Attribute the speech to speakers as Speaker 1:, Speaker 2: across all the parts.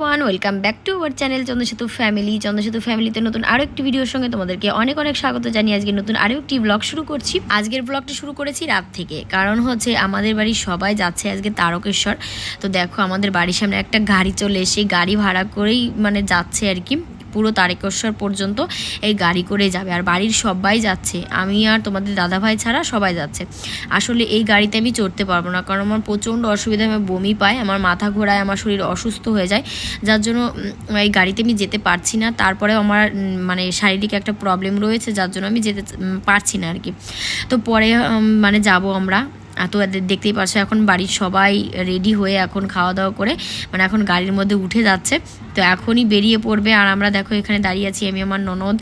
Speaker 1: One welcome back to our channel Chandrasetu family Chandrasetu ফ্যামিলিতে নতুন আরও একটি ভিডিওর সঙ্গে তোমাদেরকে অনেক অনেক স্বাগত জানিয়ে আজকে নতুন আরও একটি ব্লগ শুরু করছি। আজকের ব্লগটা শুরু করেছি রাত থেকে। কারণ হচ্ছে আমাদের বাড়ির সবাই যাচ্ছে আজকে তারকেশ্বর। তো দেখো আমাদের বাড়ির সামনে একটা গাড়ি চলে এসে গাড়ি ভাড়া করেই মানে যাচ্ছে আর কি। পুরো তারকেশ্বর পর্যন্ত এই গাড়ি করে যাবে। আর বাড়ির সবাই যাচ্ছে। আমি আর তোমাদের দাদাভাই ছাড়া সবাই যাচ্ছে। আসলে এই গাড়িতে আমি চড়তে পারব না। কারণ আমার প্রচণ্ড অসুবিধা আমি বমি পাই আমার মাথা ঘোরায়, আমার শরীর অসুস্থ হয়ে যায়। যার জন্য এই গাড়িতে আমি যেতে পারছি না। তারপরে আমার মানে শারীরিক একটা প্রবলেম রয়েছে, যার জন্য আমি যেতে পারছি না আর কি। তো পরে মানে যাব আমরা। তো দেখতেই পাচ্ছ এখন বাড়ির সবাই রেডি হয়ে এখন খাওয়া দাওয়া করে মানে এখন গাড়ির মধ্যে উঠে যাচ্ছে। তো এখনই বেরিয়ে পড়বে, আর আমরা দেখো এখানে দাঁড়িয়ে আছি, আমি, আমার ননদ,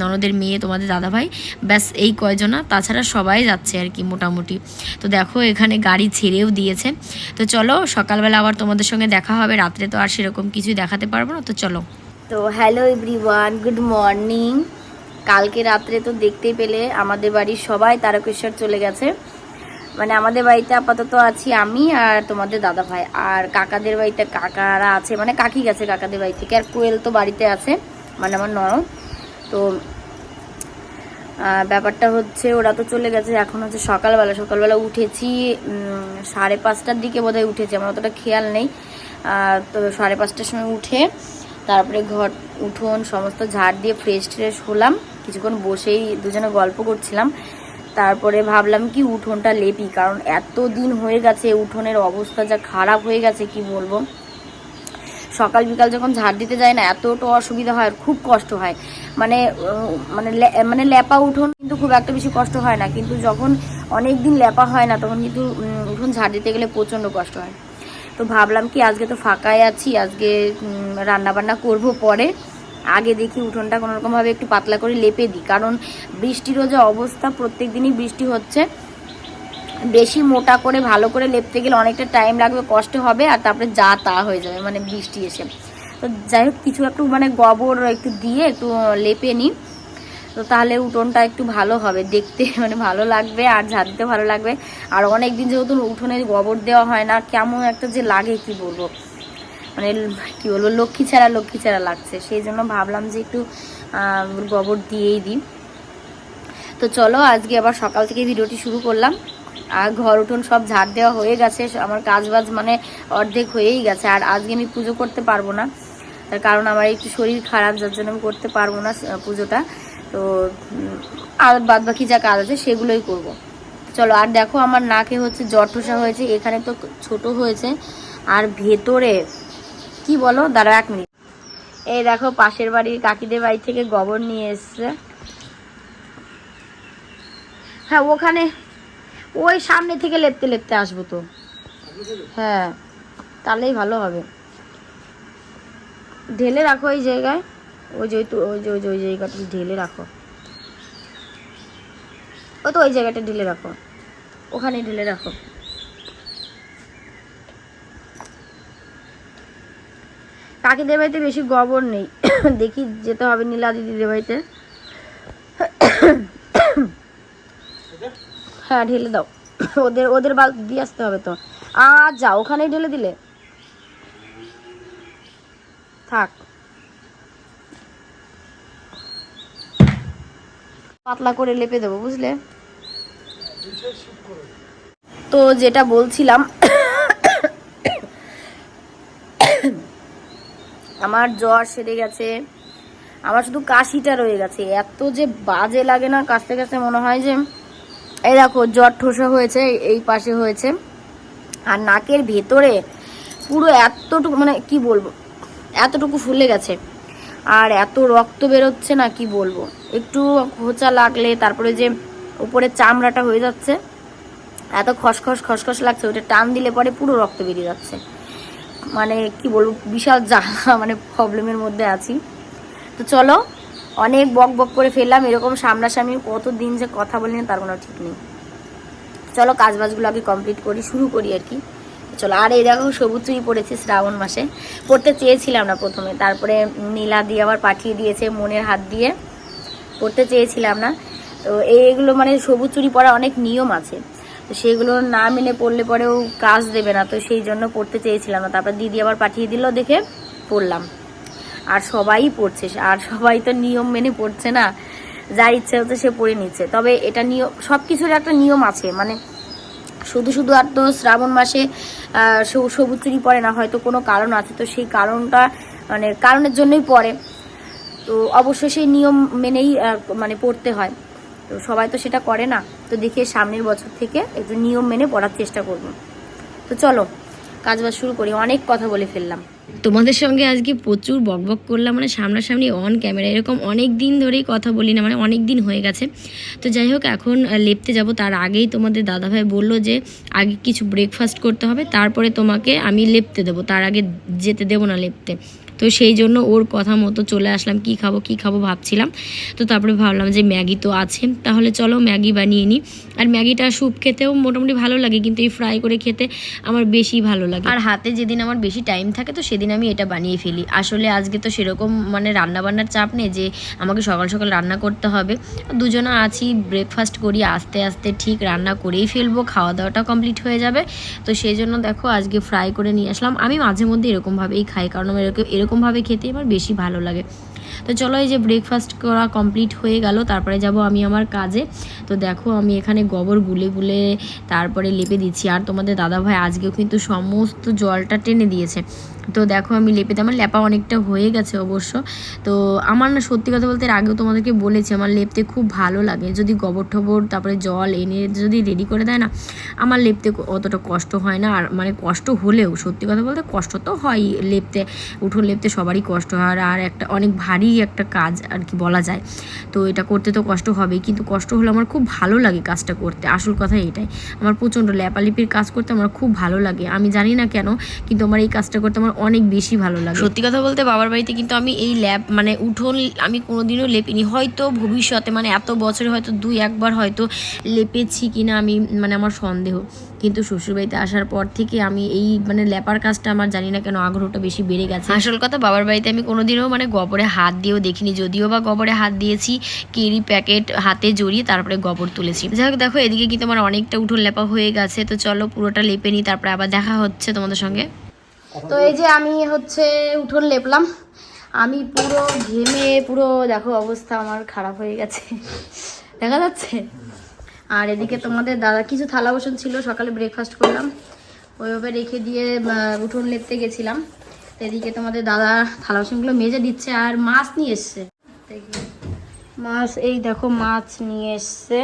Speaker 1: ননদের মেয়ে, তোমাদের দাদাভাই। ব্যাস, এই কয়জনা তাছাড়া সবাই যাচ্ছে আর কি মোটামুটি। তো দেখো এখানে গাড়ি ছেড়েও দিয়েছে। তো চলো, সকালবেলা আবার তোমাদের সঙ্গে দেখা হবে, রাত্রে তো আর সেরকম কিছুই দেখাতে পারব না, তো চলো।
Speaker 2: তো হ্যালো এভরিওয়ান গুড মর্নিং কালকে রাত্রে তো দেখতে পেলে, আমাদের বাড়ির সবাই তারকেশ্বর চলে গেছে। মানে আমাদের বাড়িতে আপাতত আছি আমি আর তোমাদের দাদা ভাই। আর কাকাদের বাড়িতে কাকারা আছে মানে কাকি গেছে কাকাদের বাড়ি থেকে। আর কোয়েল তো বাড়িতে আছে মানে আমার নরম তো ব্যাপারটা হচ্ছে ওরা তো চলে গেছে। এখন হচ্ছে সকালবেলা সকালবেলা উঠেছি সাড়ে পাঁচটার দিকে বোধহয় উঠেছি, আমার অতটা খেয়াল নেই। তো সাড়ে পাঁচটার সময় উঠে, তারপরে ঘর উঠোন, সমস্ত ঝাড় দিয়ে ফ্রেশ ট্রেশ হলাম। কিছুক্ষণ বসেই দুজনে গল্প করছিলাম। তারপরে ভাবলাম কি উঠোনটা লেপি, কারণ এত দিন হয়ে গেছে, উঠোনের অবস্থা যা খারাপ হয়ে গেছে, কি বলব? সকাল বিকাল যখন ঝাড় দিতে যায় না, এতটা অসুবিধা হয় খুব কষ্ট হয়। মানে মানে মানে ল্যাপা উঠোন কিন্তু খুব একটা বেশি কষ্ট হয় না, কিন্তু যখন অনেক দিন ল্যাপা হয় না, তখন কিন্তু উঠোন ঝাড় দিতে গেলে প্রচণ্ড কষ্ট হয়। তো ভাবলাম কি, আজকে তো ফাঁকাই আছি, আজকে রান্না বান্না করব পরে। আগে দেখি উঠোনটা কোনোরকমভাবে একটু পাতলা করে লেপে দিই। কারণ বৃষ্টিরও যে অবস্থা প্রত্যেক দিনই বৃষ্টি হচ্ছে। বেশি মোটা করে, ভালো করে লেপতে গেলে অনেকটা টাইম লাগবে, কষ্ট হবে, আর তারপরে যা তা হয়ে যাবে মানে বৃষ্টি এসে। তো যাই হোক, কিছু একটু মানে গোবর একটু দিয়ে একটু লেপে নিই। তো তাহলে উঠোনটা একটু ভালো হবে, দেখতে মানে ভালো লাগবে আর ঝাড়তে ভালো লাগবে। আর অনেক দিন যেহেতু উঠোনে গোবর দেওয়া হয় না, কেমন একটা যে লাগে, কি বলব? মানে কি বলব, লক্ষ্মী ছাড়া লক্ষ্মী ছাড়া লাগছে। সেই জন্য ভাবলাম যে একটু গোবর দিয়েই দিই। তো চলো, আজকে আবার সকাল থেকে ভিডিওটি শুরু করলাম। আর ঘর উঠুন সব ঝাড় দেওয়া হয়ে গেছে। আমার কাজ বাজ মানে অর্ধেক হয়েই গেছে। আর আজকে আমি পুজো করতে পারব না। তার কারণ আমার একটু শরীর খারাপ, যার জন্য আমি করতে পারব না পুজোটা। তো আর বাদ বাকি যা কাজ আছে সেগুলোই করব। চলো, আর দেখো আমার নাকে হচ্ছে জ্বর হয়েছে। এখানে তো ছোট হয়েছে। আর ভেতরে কি বলো? দাঁড়া এক মিনিট। এই দেখো, পাশের বাড়ির কাকিদের বাড়ি থেকে গোবর নিয়ে এসছে। হ্যাঁ ওখানে, ওই সামনে থেকে লেপতে লেপতে আসব তো। হ্যাঁ তাহলেই ভালো হবে। ঢেলে রাখো ওই জায়গায়। ওই যে ওই যে ওই যে, ওই জায়গাটা ঢেলে রাখো। ও তো ওই জায়গাটা ঢেলে রাখো। ওখানে ঢেলে রাখো। কাকিদের বাড়িতে বেশি গোবর নেই। দেখি যেতে হবে নীলা দিদিদের বাড়িতে হ্যাঁ ঢেলে দাও। ওদের ওদের বাল দিয়ে আসতে হবে তো। আর যা, ওখানেই ঢেলে দিলে। থাক। পাতলা করে লেপে দেবো, বুঝলে? তো যেটা বলছিলাম আমার জ্বর সেরে গেছে। আমার শুধু কাশিটা রয়ে গেছে। এত যে বাজে লাগে না কাশতে কাশতে মনে হয় যে, এই দেখো, জ্বর ঠোসা হয়েছে, এই পাশে হয়েছে। আর নাকের ভেতরে পুরো এতটুকু মানে কি বলব, এতটুকু ফুলে গেছে। আর এত রক্ত বেরোচ্ছে না, কি বলব। একটু খোঁচা লাগলে, তারপরে যে উপরে চামড়াটা হয়ে যাচ্ছে, এত খসখস খসখস লাগছে, ওটা টান দিলে পরে পুরো রক্ত বেরিয়ে যাচ্ছে। মানে কি বলব, বিশাল জ্বালা মানে প্রবলেমের মধ্যে আছি। তো চলো, অনেক বক বক করে ফেললাম, এরকম সামনাসামনি কত দিন যে কথা বলি না, তার কোনো ঠিক নেই। চলো কাজ বাজগুলো আগে কমপ্লিট করি, শুরু করি আর কি। চলো, আর এই দেখো, সবুজ চুরি পড়েছে শ্রাবণ মাসে। পড়তে চেয়েছিলাম না প্রথমে, তারপরে নীলা দিয়ে আবার পাঠিয়ে দিয়েছে মনের হাত দিয়ে। পড়তে চেয়েছিলাম না। তো এইগুলো মানে সবুজ চুরি পরা অনেক নিয়ম আছে। তো সেগুলো না মেনে পড়লে পরেও কাজ দেবে না, তো সেই জন্য পড়তে চেয়েছিলাম না। তারপর দিদি আবার পাঠিয়ে দিল, দেখে পড়লাম। আর সবাই পড়ছে, আর সবাই তো নিয়ম মেনে পড়ছে না। যা ইচ্ছে হচ্ছে সে পড়ে নিচ্ছে। তবে এটা নিয়ম সব কিছুর একটা নিয়ম আছে। মানে শুধু শুধু আর তো শ্রাবণ মাসে সবুজ চুরি পড়ে না, হয়তো কোনো কারণ আছে, তো সেই কারণটা মানে কারণের জন্যই পড়ে। তো অবশ্যই সেই নিয়ম মেনেই মানে পড়তে হয়। তো সবাই তো সেটা করে না। তো দেখে সামনের বছর থেকে একটু নিয়ম মেনে পড়ার চেষ্টা করব। তো চলো, কাজবাজ শুরু করি। অনেক কথা বলে ফেললাম।
Speaker 1: তোমাদের সঙ্গে আজকে প্রচুর বকবক করলাম মানে সামনাসামনি অন ক্যামেরা এরকম অনেক দিন ধরেই কথা বলি না মানে অনেক দিন হয়ে গেছে। তো যাই হোক, এখন লেপতে যাব। তার আগেই তোমাদের দাদাভাই বলল যে, আগে কিছু ব্রেকফাস্ট করতে হবে, তারপরে তোমাকে আমি লেপতে দেবো। তার আগে যেতে দেবো না লেপতে। তো সেই জন্য ওর কথা মতো চলে আসলাম, কি খাব কি খাব ভাবছিলাম। তো তারপরে ভাবলাম যে ম্যাগি তো আছে, তাহলে চলো ম্যাগি বানিয়ে নিই আর ম্যাগিটা স্যুপ খেতেও মোটামুটি ভালো লাগে, কিন্তু এই ফ্রাই করে খেতে আমার বেশি ভালো লাগে। আর হাতে যেদিন আমার বেশি টাইম থাকে, তো সেদিন আমি এটা বানিয়ে ফেলি। আসলে আজকে তো সেরকম মানে রান্না বান্নার চাপ নেই যে আমাকে সকাল সকাল রান্না করতে হবে। দুজনা আছি ব্রেকফাস্ট করি, আস্তে আস্তে ঠিক রান্না করেই ফেলব, খাওয়া দাওয়াটা কমপ্লিট হয়ে যাবে। তো সেই জন্য দেখো আজকে ফ্রাই করে নিয়ে আসলাম। আমি মাঝে মধ্যে এরকমভাবেই খাই, কারণ আমার এরকম এরকমভাবে খেতে আমার বেশি ভালো লাগে। তো চলো এই যে ব্রেকফাস্ট করা কমপ্লিট হয়ে গেল, তারপরে যাব আমি আমার কাজে। তো দেখো আমি এখানে গোবর গুলে গুলে তারপরে লেপে দিচ্ছি। আর তোমাদের দাদাভাই আজকেও কিন্তু সমস্ত জলটা টেনে দিয়েছে। তো দেখো আমি লেপে। আমার লেপা অনেকটা হয়ে গেছে অবশ্য। তো আমার না সত্যি কথা বলতে এর আগেও তোমাদেরকে বলেছি, আমার লেপতে খুব ভালো লাগে। যদি গোবর ঠবর, তারপরে জল এনে যদি রেডি করে দেয় না, আমার লেপতে অতটা কষ্ট হয় না। আর মানে কষ্ট হলেও, সত্যি কথা বলতে কষ্ট তো হয় লেপতে, উঠোন লেপতে সবারই কষ্ট হয়। আর- আর একটা অনেক ভারী একটা কাজ আর কি বলা যায়। তো এটা করতে তো কষ্ট হবেই কিন্তু কষ্ট হলে আমার খুব ভালো লাগে কাজটা করতে। আসল কথা এটাই। আমার প্রচণ্ড লেপালিপির কাজ করতে আমার খুব ভালো লাগে। আমি জানি না কেন, কিন্তু আমার এই কাজটা করতে আমার অনেক বেশি ভালো লাগে। সত্যি কথা বলতে বাবার বাড়িতে কিন্তু আমি এই ল্যাপ মানে উঠোন আমি কোনোদিনও লেপিনি। হয়তো ভবিষ্যতে মানে এত বছরে হয়তো দুই একবার হয়তো লেপেছি কিনা আমি মানে আমার সন্দেহ। কিন্তু শ্বশুরবাড়িতে আসার পর থেকে আমি এই মানে লেপার কাজটা আমার জানি না কেন আগ্রহটা বেশি বেড়ে গেছে। আসল কথা বাবার বাড়িতে আমি কোনোদিনও মানে গোবরে হাত দিয়েও দেখিনি। যদিও বা গোবরে হাত দিয়েছি কেরি প্যাকেট হাতে জড়িয়ে তারপরে গোবর তুলেছি। যাই হোক দেখো এদিকে কিন্তু আমার অনেকটা উঠোন লেপা হয়ে গেছে। তো চলো পুরোটা লেপে নিই তারপরে আবার দেখা হচ্ছে তোমাদের সঙ্গে।
Speaker 2: তো এই যে আমি হচ্ছে উঠোন লেপলাম। আমি পুরো ঘেমে, পুরো দেখো অবস্থা আমার খারাপ হয়ে গেছে। দেখা যাচ্ছে? আর এদিকে তোমাদের দাদা, কিছু থালা বাসন ছিল, সকালে ব্রেকফাস্ট করলাম। ওইভাবে রেখে দিয়ে উঠোন লেপতে গেছিলাম। তো এদিকে তোমাদের দাদা থালা বাসনগুলো মেজে দিচ্ছে আর মাছ নিয়ে এসছে। মাছ, এই দেখো মাছ নিয়ে এসছে।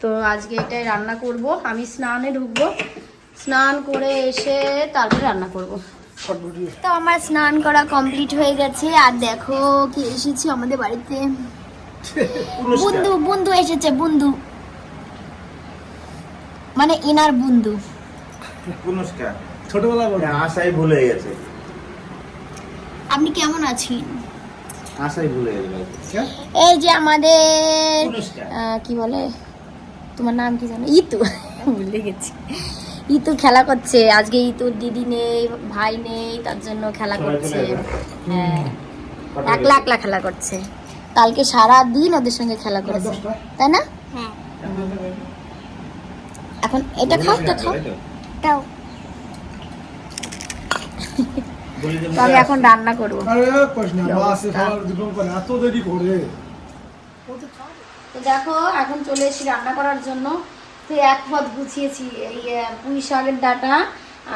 Speaker 2: তো আজকে এটাই রান্না করব। আমি স্নানে ঢুকবো। স্নান করে এসে তারপরে রান্না করব। তো আমার স্নান করা কমপ্লিট হয়ে গেছে আর দেখো কি এসেছি আমাদের বাড়িতে। বন্ধু বন্ধু এসেছে বন্ধু। মানে ইনার বন্ধু।
Speaker 3: পুনস্কার।
Speaker 4: ছোটবেলা বড়
Speaker 3: আশাই ভুলে গেছে।
Speaker 2: আপনি কেমন আছেন?
Speaker 3: আশাই ভুলে গেছে
Speaker 2: এই যে আমাদের আহ, কি বলে? তোমার নাম কি জানো? ইতু। ভুলে গেছি। ইতু খেলা করছে। আজকে ইতুর দিদি নেই ভাই নেই তার জন্য খেলা করছে। হ্যাঁ। একলা একলা খেলা করছে। কালকে সারা দিন ওদের সঙ্গে খেলা করেছে। তাই না? এখন এটা খাও এটা খাও। তো? আমি এখন রান্না করব।
Speaker 4: আরে কইস না বাসে
Speaker 2: অবস্থা।
Speaker 4: খাওয়ার দুটো এত দেরি করে।
Speaker 2: তো দেখো এখন চলে এসেছি রান্না করার জন্য। তো এক পদ গুছিয়েছি। এই পুঁই শাকের ডাটা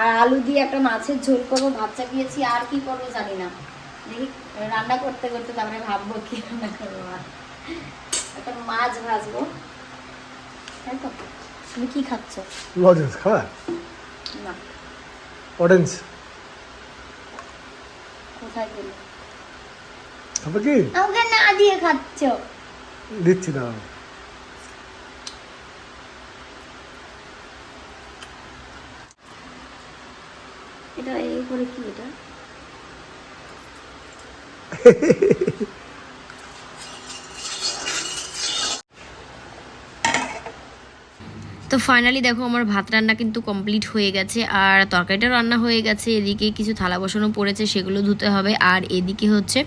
Speaker 2: আর আলু দিয়ে একটা মাছের ঝোল করব ভাত চাপিয়েছি আর কি করব জানি না। দেখি রান্না করতে করতে তারপরে ভাববো কি রান্না করব আর। একটা মাছ ভাজবো। তাই তো? তুমি কি খাচ্ছ?
Speaker 4: লজেন্স খাবার
Speaker 2: না।
Speaker 4: অরেঞ্জ
Speaker 2: কোথায় গেলে
Speaker 4: খাবে কি
Speaker 2: আমাকে না দিয়ে খাচ্ছ।
Speaker 4: দিচ্ছি না।
Speaker 1: তো ফাইনালি দেখো আমার ভাত রান্না কিন্তু কমপ্লিট হয়ে গেছে, আর তরকারিটা রান্না হয়ে গেছে। এদিকে কিছু থালা বসানো পড়েছে, সেগুলো ধুতে হবে। আর এদিকে হচ্ছে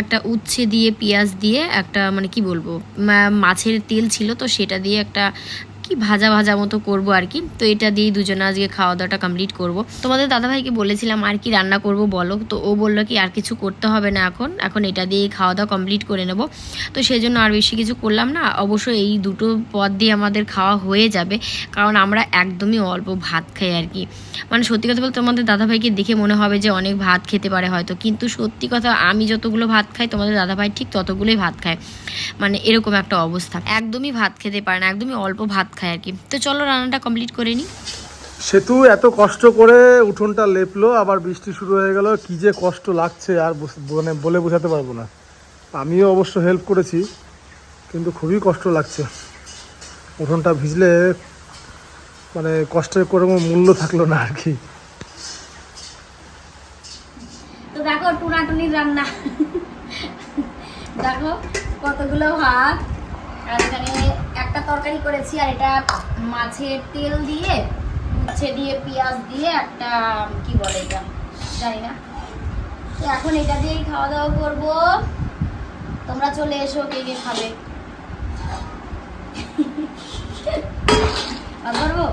Speaker 1: একটা উচ্ছে দিয়ে, পেঁয়াজ দিয়ে একটা মানে কি বলব মাছের তেল ছিল, তো সেটা দিয়ে একটা কি ভাজা ভাজা মতো করব আর কি? তো এটা দিয়েই দুজনে আজকে খাওয়া দাওয়াটা কমপ্লিট করব। তোমাদের দাদাভাইকে বলেছিলাম, আর কি রান্না করব বলো? তো ও বলল কি, আর কিছু করতে হবে না এখন। এখন এটা দিয়েই খাওয়া দাওয়া কমপ্লিট করে নেব। তো সেই জন্য আর বেশি কিছু করলাম না। অবশ্য এই দুটো পদ দিয়ে আমাদের খাওয়া হয়ে যাবে, কারণ আমরা একদমই অল্প ভাত খাই আর কি। মানে সত্যি কথা বলতে তোমাদের দাদাভাইকে দেখে মনে হবে যে অনেক ভাত খেতে পারে হয়তো। কিন্তু সত্যি কথা, আমি যতগুলো ভাত খাই, তোমাদের দাদাভাই ঠিক ততগুলোই ভাত খায়। মানে এরকম একটা অবস্থা। একদমই ভাত খেতে পারে না, একদমই অল্প ভাত খায় আর কি। তো চলো রান্নাটা কমপ্লিট করে নিই।
Speaker 4: সেতু এত কষ্ট করে উঠোনটা লেপলো আবার বৃষ্টি শুরু হয়ে গেল কি যে কষ্ট লাগছে আর মানে বলে বোঝাতে পারব না। আমিও অবশ্য হেল্প করেছি কিন্তু খুবই কষ্ট লাগছে। উঠোনটা ভিজলে মানে কষ্টের কোনো মূল্য থাকল না আর কি।
Speaker 2: তো দেখো টুনাটুনির রান্না। দেখো কতগুলো ভাত আর এখানে একটা তরকারি করেছি আর এটা মাছের তেল দিয়ে, উচ্ছে দিয়ে, পেঁয়াজ দিয়ে একটা, কি বলে এটা? জানি না। তো এখন এটা দিয়েই খাওয়া দাওয়া করব। তোমরা চলে এসো কে কে খাবে। ধরো